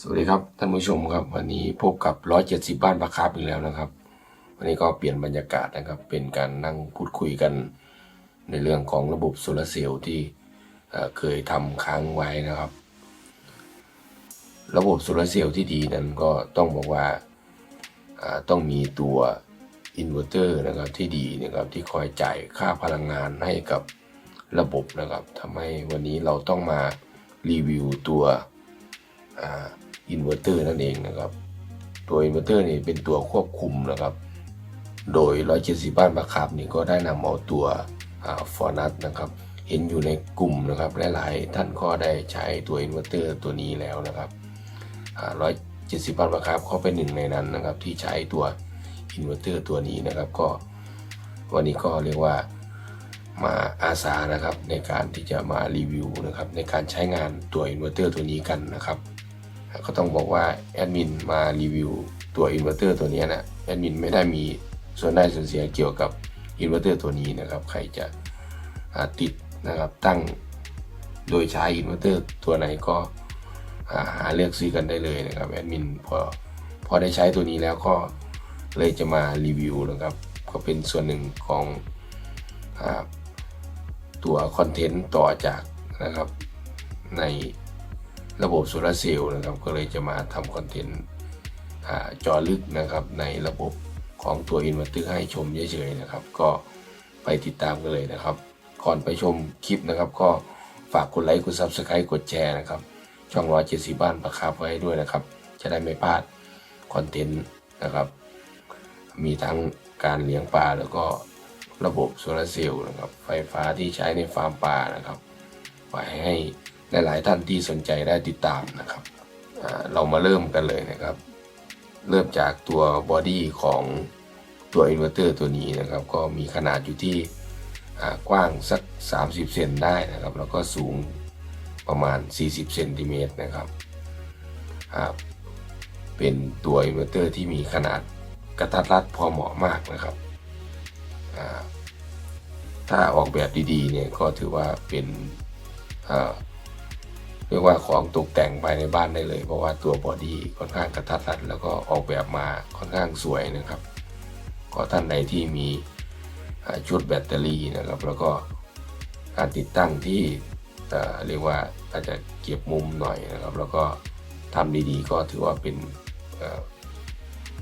สวัสดีครับท่านผู้ชมครับ วันนี้พบกับ 170 บ้านปลาคาร์อีกแล้วนะครับ วันนี้ก็เปลี่ยนบรรยากาศนะครับ เป็นการนั่งพูดคุยกันในเรื่องของระบบโซลาร์เซลล์ที่เคยทำค้างไว้นะครับ ระบบโซลาร์เซลล์ที่ดีนั้นก็ต้องบอกว่าต้องมีตัวอินเวอร์เตอร์นะครับที่ดีนะครับที่คอยจ่ายค่าพลังงานให้กับระบบนะครับทำให้วันนี้เราต้องมารีวิวตัวอิ อินเวอร์เตอร์นั่นเองนะครับ ตัวอินเวอร์เตอร์นี่เป็นตัวควบคุมนะครับ โดย 170 บ้านประคับนี่ก็ได้นำเอาตัวฟอร์นัทนะครับ เห็นอยู่ในกลุ่มนะครับหลายๆท่านก็ได้ใช้ตัวอินเวอร์เตอร์ตัวนี้แล้วนะครับ170 บ้านประคับเขาเป็นหนึ่งในนั้นนะครับที่ใช้ตัวอินเวอร์เตอร์ตัวนี้นะครับก็วันนี้ก็เรียกว่ามาอาสานะครับในการที่จะมารีวิวนะครับในการใช้งานตัวอินเวอร์เตอร์ตัวนี้กันนะครับ ก็ต้องบอกว่าแอดมินมารีวิวตัวอินเวอร์เตอร์ตัวนี้นะแอดมินไม่ได้มีส่วนได้ส่วนเสียเกี่ยวกับอินเวอร์เตอร์ตัวนี้นะครับ ใครจะติดนะครับตั้งโดยใช้อินเวอร์เตอร์ตัวไหนก็หาเลือกซื้อกันได้เลยนะครับแอดมินพอพอได้ใช้ตัวนี้แล้วก็เลยจะมารีวิวนะครับ ก็เป็นส่วนหนึ่งของอตัวคอนเทนต์ต่อจากนะครับใน ระบบโซลาร์เซลล์นะครับ ก็เลยจะมาทำคอนเทนต์จอลึกนะครับในระบบของตัวอินเวอร์เตอร์ให้ชมเฉยๆนะครับ ก็ไปติดตามกันเลยนะครับ ก่อนไปชมคลิปนะครับ ก็ฝากกดไลค์กดซับสไครต์กดแชร์นะครับ ช่องร้อยเจ็ดสิบบ้านประคับไว้ด้วยนะครับ จะได้ไม่พลาดคอนเทนต์นะครับ มีทั้งการเลี้ยงปลาแล้วก็ระบบโซลาร์เซลล์นะครับ ไฟฟ้าที่ใช้ในฟาร์มปลานะครับไว้ให้ หลาย ๆ ท่านที่สนใจได้ติดตามนะครับ เรามาเริ่มกันเลยนะครับ เริ่มจากตัวบอดี้ของตัวอินเวอร์เตอร์ตัวนี้นะครับ ก็มีขนาดอยู่ที่กว้างสัก 30 เซนได้นะครับ แล้วก็สูงประมาณ 40 เซนติเมตรนะครับ เป็นตัวอินเวอร์เตอร์ที่มีขนาดกระทัดรัดพอเหมาะมากนะครับ ถ้าออกแบบดี ๆ เนี่ยก็ถือว่าเป็น เรียกว่าของตกแต่งภายในบ้านได้เลย เพราะว่าตัวบอดี้ค่อนข้างกระทัดรัดแล้วก็ออกแบบมาค่อนข้างสวยนะครับ ก็ท่านใดที่มีชุดแบตเตอรี่นะครับ แล้วก็การติดตั้งที่เรียกว่าอาจจะเก็บมุมหน่อยนะครับ แล้วก็ทำดีๆ ก็ถือว่าเป็นอ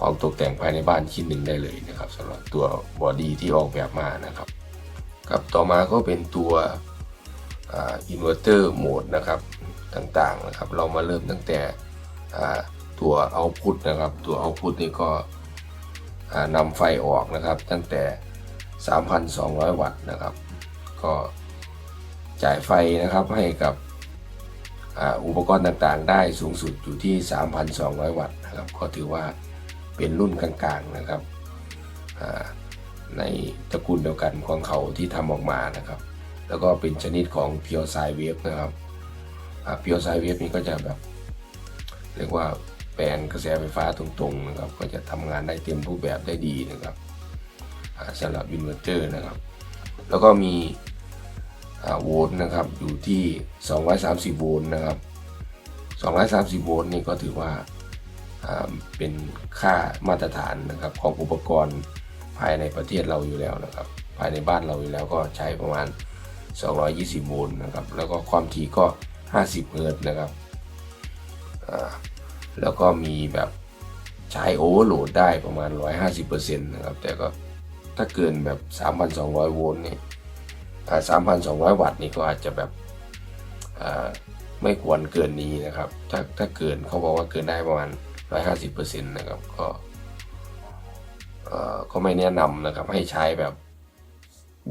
ของตกแต่งภายในบ้านชิ้นหนึ่งได้เลยนะครับสำหรับตัวบอดี้ที่ออกแบบมานะครับครับต่อมาก็เป็นตัวอินเวอร์เตอร์โหมดนะครับ ต่างๆนะครับ เรามาเริ่มตั้งแต่ตัวเอาพุตนะครับ ตัวเอาพุตนี่ก็นำไฟออกนะครับ ตั้งแต่ 3,200 วัตต์นะครับ ก็จ่ายไฟนะครับให้กับอ,อุปกรณ์ต่างๆ ได้สูงสุดอยู่ที่ 3,200 วัตต์นะครับ ก็ถือว่าเป็นรุ่นกลางๆนะครับในตระกูลเดียวกันของเขาที่ทำออกมานะครับ แล้วก็เป็นชนิดของ Pure Sine Wave นะครับ เพียวไซเวฟนี้ก็จะแบบเรียกว่าแปลงกระแสไฟฟ้าตรงๆนะครับ ก็จะทำงานได้เต็มรูปแบบได้ดีนะครับสำหรับอินเวอร์เตอร์นะครับ แล้วก็มีโวลต์นะครับอยู่ที่ 230 โวลต์นะครับ 230 โวลต์นี่ก็ถือว่าอ่าเป็นค่ามาตรฐานนะครับของอุปกรณ์ภายในประเทศเราอยู่แล้วนะครับ ภายในบ้านเราอยู่แล้วก็ใช้ประมาณ 220 โวลต์นะครับ แล้วก็ความถี่ก็ 50เฮิร์ตนะครับแล้วก็มีแบบใช้โอเวอร์โหลดได้ประมาณ 150%นะครับ แต่ก็ถ้าเกินแบบ 3,200 โวลต์นี่อ่า3,200 วัตต์นี่ก็อาจจะแบบไม่ควรเกินนี้นะครับ ถ้าถ้าเกินเขาบอกว่าเกินได้ประมาณ 150%นะครับ ก็ก็ไม่แนะนำนะครับให้ใช้แบบ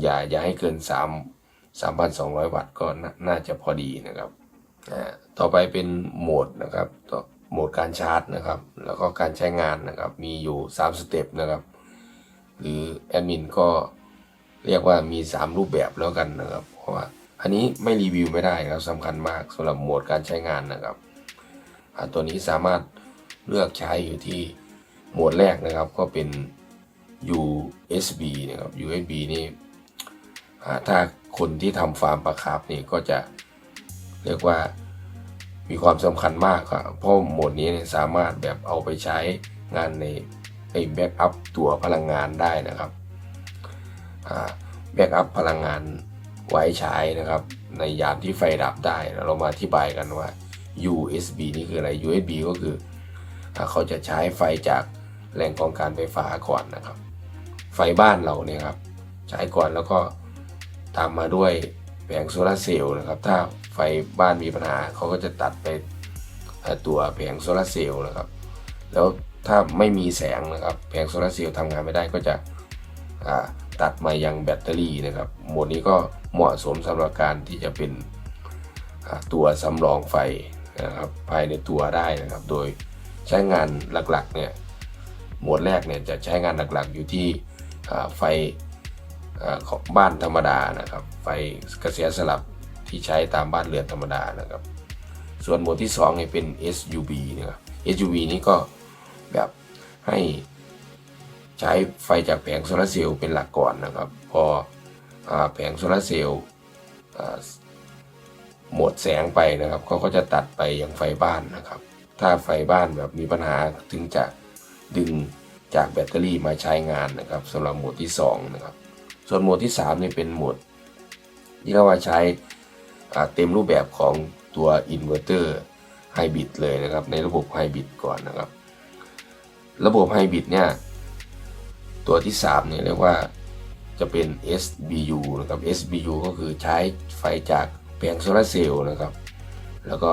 อย่าอย่าให้เกิน 3 3,200 วัตต์ก็น่าจะพอดีนะครับ ต่อไปเป็นโหมดนะครับโหมดการชาร์จนะครับ แล้วก็การใช้งานนะครับ มีอยู่ 3 สเต็ปนะครับ หรือแอดมินก็เรียกว่ามี 3 รูปแบบแล้วกันนะครับ เพราะว่าอันนี้ไม่รีวิวไม่ได้นะครับสำคัญมากสำหรับโหมดการใช้งานนะครับ ตัวนี้สามารถเลือกใช้อยู่ที่โหมดแรกนะครับ ก็เป็น USB นะครับ USB นี่ถ้าคนที่ทำฟาร์มปลาคาร์ฟนี่ก็จะ เรียกว่ามีความสำคัญมากครับเพราะโหมดนี้สามารถแบบเอาไปใช้งานในในแบ็กอัพตัวพลังงานได้นะครับแบ็กอัพพลังงานไว้ใช้นะครับ ในยามที่ไฟดับได้ เรามาอธิบายกันว่า USB นี่คืออะไร USB ก็คืออเขาจะใช้ไฟจากแหล่งกองการไฟฟ้าก่อนนะครับ ไฟบ้านเราเนี่ยครับ ใช้ก่อนแล้วก็ตามมาด้วยแผงโซลาร์เซลล์นะครับ ถ้า ไฟบ้านมีปัญหาเขาก็จะตัดไปตัวแผงโซลาร์เซลล์นะครับ แล้วถ้าไม่มีแสงนะครับแผงโซลาร์เซลล์ทำงานไม่ได้ก็จะตัดมายังแบตเตอรี่นะครับโหมดนี้ก็เหมาะสมสำหรับการที่จะเป็นตัวสำรองไฟนะครับภายในตัวได้นะครับ โดยใช้งานหลักๆเนี่ยโหมดแรกเนี่ยจะใช้งานหลักๆอยู่ที่ไฟของบ้านธรรมดานะครับ ไฟกระแสสลับ ที่ใช้ตามบ้านเรือนธรรมดานะครับ ส่วนโหมดที่2เนี่ยเป็น SUV นะครับ SUV นี้ก็แบบให้ใช้ไฟจากแผงโซลาร์เซลล์เป็นหลักก่อนนะครับ พออแผงโซลาร์เซลล์หมดแสงไปนะครับเขาก็จะตัดไปยังไฟบ้านนะครับ ถ้าไฟบ้านแบบมีปัญหาถึงจะดึงจากแบตเตอรี่มาใช้งานนะครับสำหรับโหมดที่ 2 นะครับ ส่วนโหมดที่3นี่เป็นโหมดที่เราว่าใช้ เต็มรูปแบบของตัวอินเวอร์เตอร์ไฮบริดเลยนะครับ ในระบบไฮบริดก่อนนะครับ ระบบไฮบริดเนี่ย ตัวที่ 3 เนี่ยเรียกว่าจะเป็น SBU นะครับ SBU ก็คือใช้ไฟจากแผงโซลาเซลล์นะครับ แล้วก็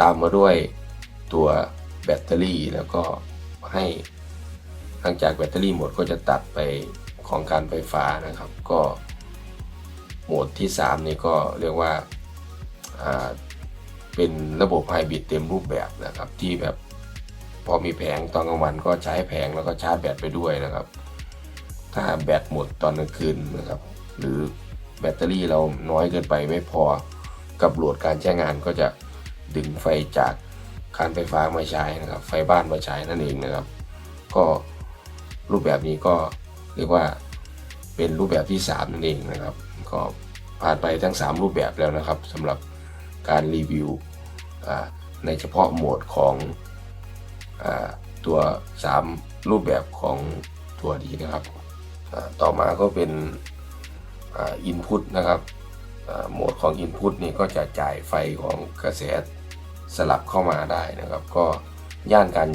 ตามมาด้วยตัวแบตเตอรี่แล้วก็ให้หลังจากแบตเตอรี่หมดก็จะตัดไปของการไฟฟ้านะครับ ก็ โหมดที่ 3 นี่ก็เรียกว่าาเป็นระบบไฮบริดเต็มรูปแบบนะครับ ที่แบบพอมีแผงตอนกลางวันก็ใช้แผงแล้วก็ชาร์จแบตไปด้วยนะครับ ถ้าแบตหมดตอนกลางคืนนะครับ หรือแบตเตอรี่เราน้อยเกินไปไม่พอกับโหลดการใช้งานก็จะดึงไฟจากการไฟฟ้ามาใช้นะครับ ไฟบ้านมาใช้นั่นเองนะครับ ก็รูปแบบนี้ก็เรียกว่าเป็นรูปแบบที่ 3 นั่นเองนะครับ ก็ผ่านไปทั้ง 3 รูปแบบแล้วนะครับสำหรับการรีวิวในเฉพาะโหมดของอตัว 3 รูปแบบของตัวนี้นะครับ ต่อมาก็เป็นอินพุตนะครับโหมดของ Input นี่ก็จะจ่ายไฟของกระแสสลับเข้ามาได้นะครับ ก็ย่านการ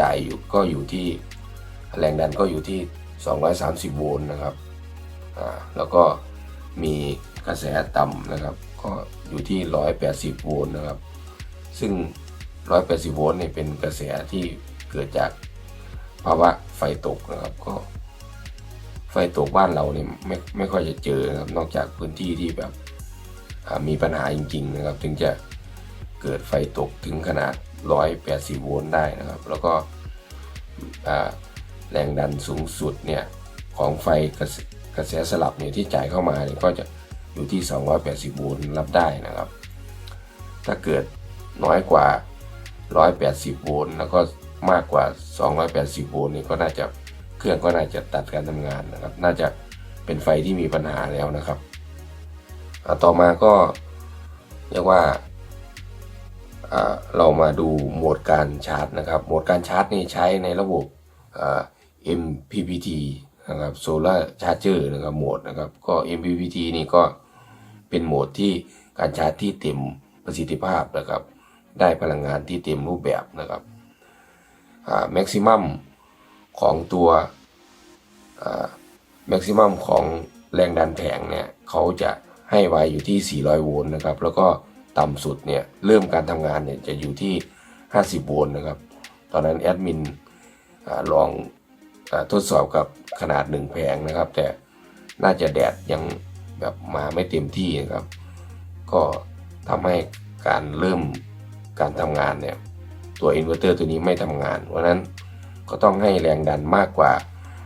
จ่ายอยู่ก็อยู่ที่แรงดันก็อยู่ที่ 230 โวลต์นะครับแล้วก็ มีกระแสต่ำนะครับ ก็อยู่ที่ 180 โวลต์นะครับ ซึ่ง 180 โวลต์เนี่ยเป็นกระแสที่เกิดจากภาวะไฟตกนะครับ ก็ ไฟตกบ้านเราเนี่ยไม่ไม่ค่อยจะเจอนะครับ นอกจากพื้นที่ที่แบบมีปัญหาจริง ๆ นะครับ ถึงจะเกิดไฟตกถึงขนาด 180 โวลต์ได้นะครับ แล้วก็แรงดันสูงสุดเนี่ยของไฟกระ กระแสสลับเนี่ยที่จ่ายเข้ามาเนี่ยก็จะอยู่ที่ 280 โวลต์รับได้นะครับ ถ้าเกิดน้อยกว่า 180 โวลต์แล้วก็มากกว่า 280 โวลต์นี่ก็น่าจะเครื่องก็น่าจะตัดการทำงานนะครับ น่าจะเป็นไฟที่มีปัญหาแล้วนะครับ ต่อมาก็เรียกว่าเรามาดูโหมดการชาร์จนะครับ โหมดการชาร์จนี่ใช้ในระบบ MPPT นะครับ Solar Charger นะครับโหมดนะครับก็ MPPT นี่ก็เป็นโหมดที่การชาร์จที่เต็มประสิทธิภาพนะครับ ได้พลังงานที่เต็มรูปแบบนะครับแม็กซิมัมของตัวแม็กซิมัมของแรงดันแผงเนี่ยเขาจะให้ไว้อยู่ที่ 400 โวลต์นะครับ แล้วก็ต่ำสุดเนี่ยเริ่มการทำงานเนี่ยจะอยู่ที่ 50 โวลต์นะครับ ตอนนั้นแอดมินอลอง ทดสอบกับขนาด1แผงนะครับ แต่น่าจะแดดยังแบบมาไม่เต็มที่นะครับ ก็ทำให้การเริ่มการทำงานเนี่ยตัวอินเวอร์เตอร์ตัวนี้ไม่ทำงาน เพราะนั้นก็ต้องให้แรงดันมากกว่า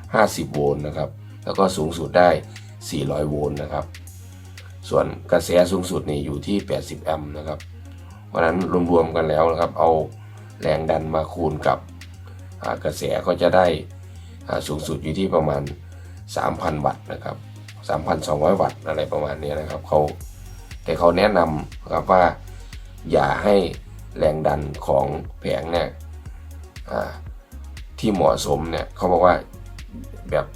50 โวลต์นะครับ แล้วก็สูงสุดได้ 400 โวลต์นะครับ ส่วนกระแสสูงสุดนี่อยู่ที่ 80 แอมป์นะครับ เพราะนั้นรวมๆกันแล้วนะครับ เอาแรงดันมาคูณกับกระแสก็จะได้ สูงสุดอยู่ที่ประมาณ 3,000 วัตต์นะครับ3,200 วัตต์อะไรประมาณนี้นะครับเขาแต่เขาแนะนำครับว่าอย่าให้แรงดันของแผงเนี่ยที่เหมาะสมเนี่ยเขาบอกว่าแบบ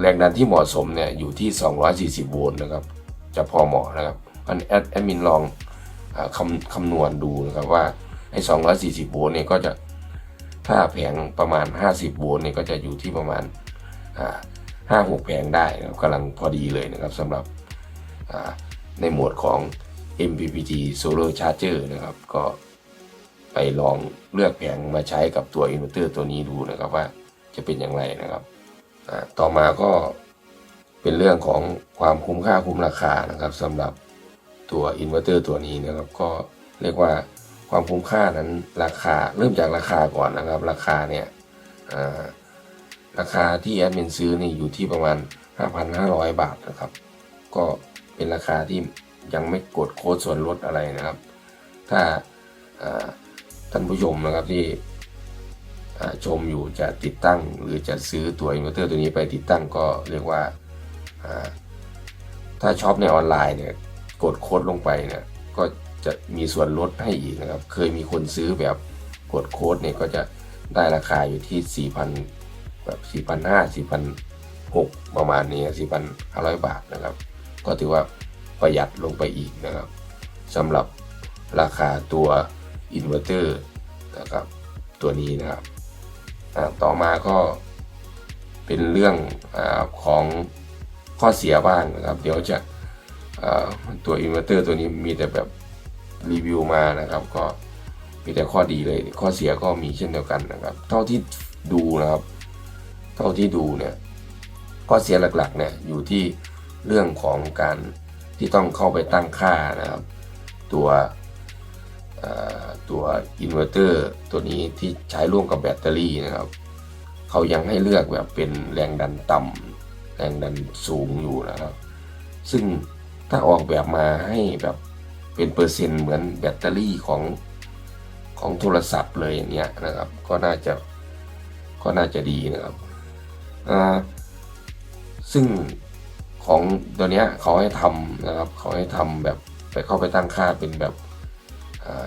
แรงดันที่เหมาะสมเนี่ยอยู่ที่ 240 โวลต์นะครับ จะพอเหมาะนะครับอันแอดแอดมินลองอคำคำนวณดูนะครับว่าไอ้240 โวลต์เนี่ยก็จะ ถ้าแผงประมาณ 50โวลต์เนี่ยก็จะอยู่ที่ประมาณห้าหกแผงได้นะครับกำลังพอดีเลยนะครับสำหรับในหมวดของ MPPT Solar Charger นะครับ ก็ไปลองเลือกแผงมาใช้กับตัวอินเวอร์เตอร์ตัวนี้ดูนะครับว่าจะเป็นอย่างไรนะครับ ต่อมาก็เป็นเรื่องของความคุ้มค่าคุ้มราคานะครับสำหรับตัวอินเวอร์เตอร์ตัวนี้นะครับ ก็เรียกว่า ความคุ้มค่านั้นราคาเริ่มจากราคาก่อนนะครับ ราคาเนี่ยราคาที่แอดมินซื้อนี่อยู่ที่ประมาณ 5,500 บาทนะครับ ก็เป็นราคาที่ยังไม่กดโค้ดส่วนลดอะไรนะครับ ถ้าท่านผู้ชมนะครับที่ชมอยู่จะติดตั้งหรือจะซื้อตัวอินเวอร์เตอร์ตัวนี้ไปติดตั้งก็เรียกว่าถ้าช็อปในออนไลน์เนี่ยกดโค้ดลงไปเนี่ยก็ จะมีส่วนลดให้อีกนะครับ เคยมีคนซื้อแบบกดโค้ดเนี่ยก็จะได้ราคาอยู่ที่ 4,000 แบบ 4,500 4,600 ประมาณนี้ 4,500 บาทนะครับ ก็ถือว่าประหยัดลงไปอีกนะครับสำหรับราคาตัวอินเวอร์เตอร์นะครับตัวนี้นะครับต่อมาก็เป็นเรื่องอของข้อเสียบ้างนะครับ เดี๋ยวจะตัวอินเวอร์เตอร์ตัวนี้มีแต่แบบ รีวิวมานะครับก็มีแต่ข้อดีเลย ข้อเสียก็มีเช่นเดียวกันนะครับ เท่าที่ดูนะครับ เท่าที่ดูเนี่ยข้อเสียหลักๆเนี่ยอยู่ที่เรื่องของการที่ต้องเข้าไปตั้งค่านะครับ ตัวตัวอินเวอร์เตอร์ตัวนี้ที่ใช้ร่วมกับแบตเตอรี่นะครับ เขายังให้เลือกแบบเป็นแรงดันต่ำแรงดันสูงอยู่นะครับ ซึ่งถ้าออกแบบมาให้แบบ เป็นเปอร์เซ็นต์เหมือนแบตเตอรี่ของของโทรศัพท์เลยอย่างเงี้ยนะครับ ก็น่าจะก็น่าจะดีนะครับอ่าซึ่งของตัวเนี้ยเขาให้ทำนะครับเขาให้ทำแบบไปเข้าไปตั้งค่าเป็นแบบอ่า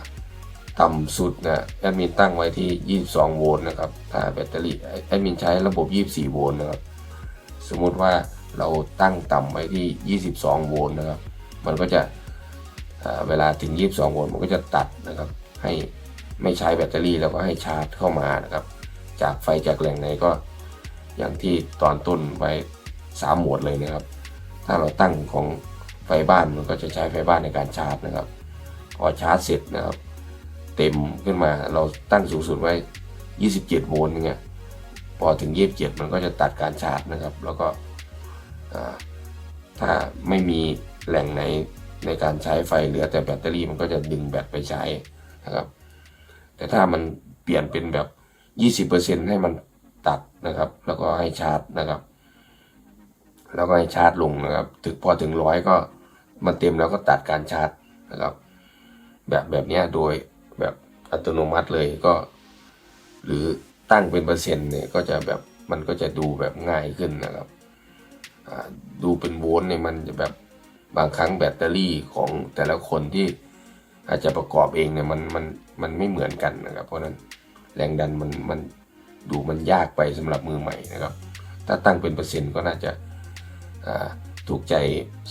ต่ำสุดนะแอดมินตั้งไว้ที่ 22 โวลต์นะครับ ถ้าแบตเตอรี่แอดมินใช้ระบบ 24 โวลต์นะครับ สมมุติว่าเราตั้งต่ำไว้ที่ 22 โวลต์นะครับ มันก็จะ เวลาถึง 22 โวลต์มันก็จะตัดนะครับ ให้ไม่ใช้แบตเตอรี่แล้วก็ให้ชาร์จเข้ามานะครับ จากไฟจากแหล่งไหนก็อย่างที่ตอนต้นไว้สามโหมดเลยนะครับ ถ้าเราตั้งของไฟบ้านมันก็จะใช้ไฟบ้านในการชาร์จนะครับ พอชาร์จเสร็จนะครับ เต็มขึ้นมาเราตั้งสูงสุดไว้ 27 โวลต์เนี่ยพอถึง 27 มันก็จะตัดการชาร์จนะครับ แล้วก็ถ้าไม่มีแหล่งไหน ในการใช้ไฟเหลือแต่แบตเตอรี่มันก็จะดึงแบตไปใช้นะครับ แต่ถ้ามันเปลี่ยนเป็นแบบ 20%ให้มันตัดนะครับ แล้วก็ให้ชาร์จนะครับ แล้วก็ให้ชาร์จลงนะครับ ถึงพอถึงร้อยก็มันเต็มแล้วก็ตัดการชาร์จนะครับ แบบแบบเนี้ยโดยแบบอัตโนมัติเลยก็ หรือตั้งเป็นเปอร์เซ็นต์เนี่ยก็จะแบบมันก็จะดูแบบง่ายขึ้นนะครับดูเป็นโวลต์เนี่ยมันจะแบบ บางครั้งแบตเตอรี่ของแต่ละคนที่อาจจะประกอบเองเนี่ยมันมันมันไม่เหมือนกันนะครับ เพราะนั้นแรงดันมันมันดูมันยากไปสำหรับมือใหม่นะครับ ถ้าตั้งเป็นเปอร์เซ็นต์ก็น่าจะาถูกใจ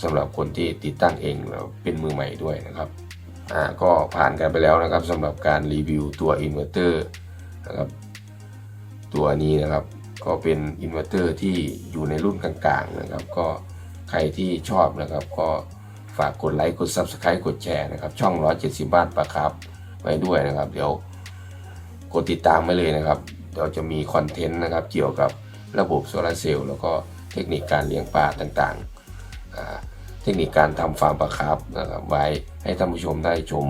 สำหรับคนที่ติดตั้งเองแล้วเป็นมือใหม่ด้วยนะครับอ่าก็ผ่านกันไปแล้วนะครับสำหรับการรีวิวตัวอินเวอร์เตอร์นะครับตัวนี้นะครับก็เป็นอินเวอร์เตอร์ที่อยู่ในรุ่นกลางๆนะครับ ก็ ครที่ชอบนะครับก็ฝากกดไลค์กด Subscribe กดแชร์นะครับ ช่อง 170 บ้านปะครับไว้ด้วยนะครับ เดี๋ยวกดติดตามไว้เลยนะครับ เดี๋ยวจะมีคอนเทนต์นะครับเกี่ยวกับระบบโซลาร์เซลล์แล้วก็เทคนิคการเลี้ยงปลาต่างๆ เทคนิคการทำฟาร์มปลาครับนะครับไว้ให้ท่านผู้ชมได้ชม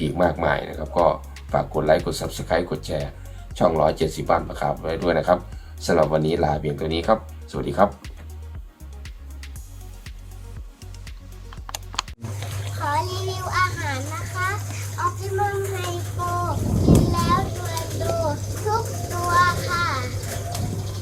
อีกมากมายนะครับ ก็ฝากกดไลค์กด Subscribe กดแชร์ ช่อง 170 บ้านประครับไว้ด้วยนะครับสำหรับวันนี้ลาเพียงตัวนี้ครับ สวัสดีครับ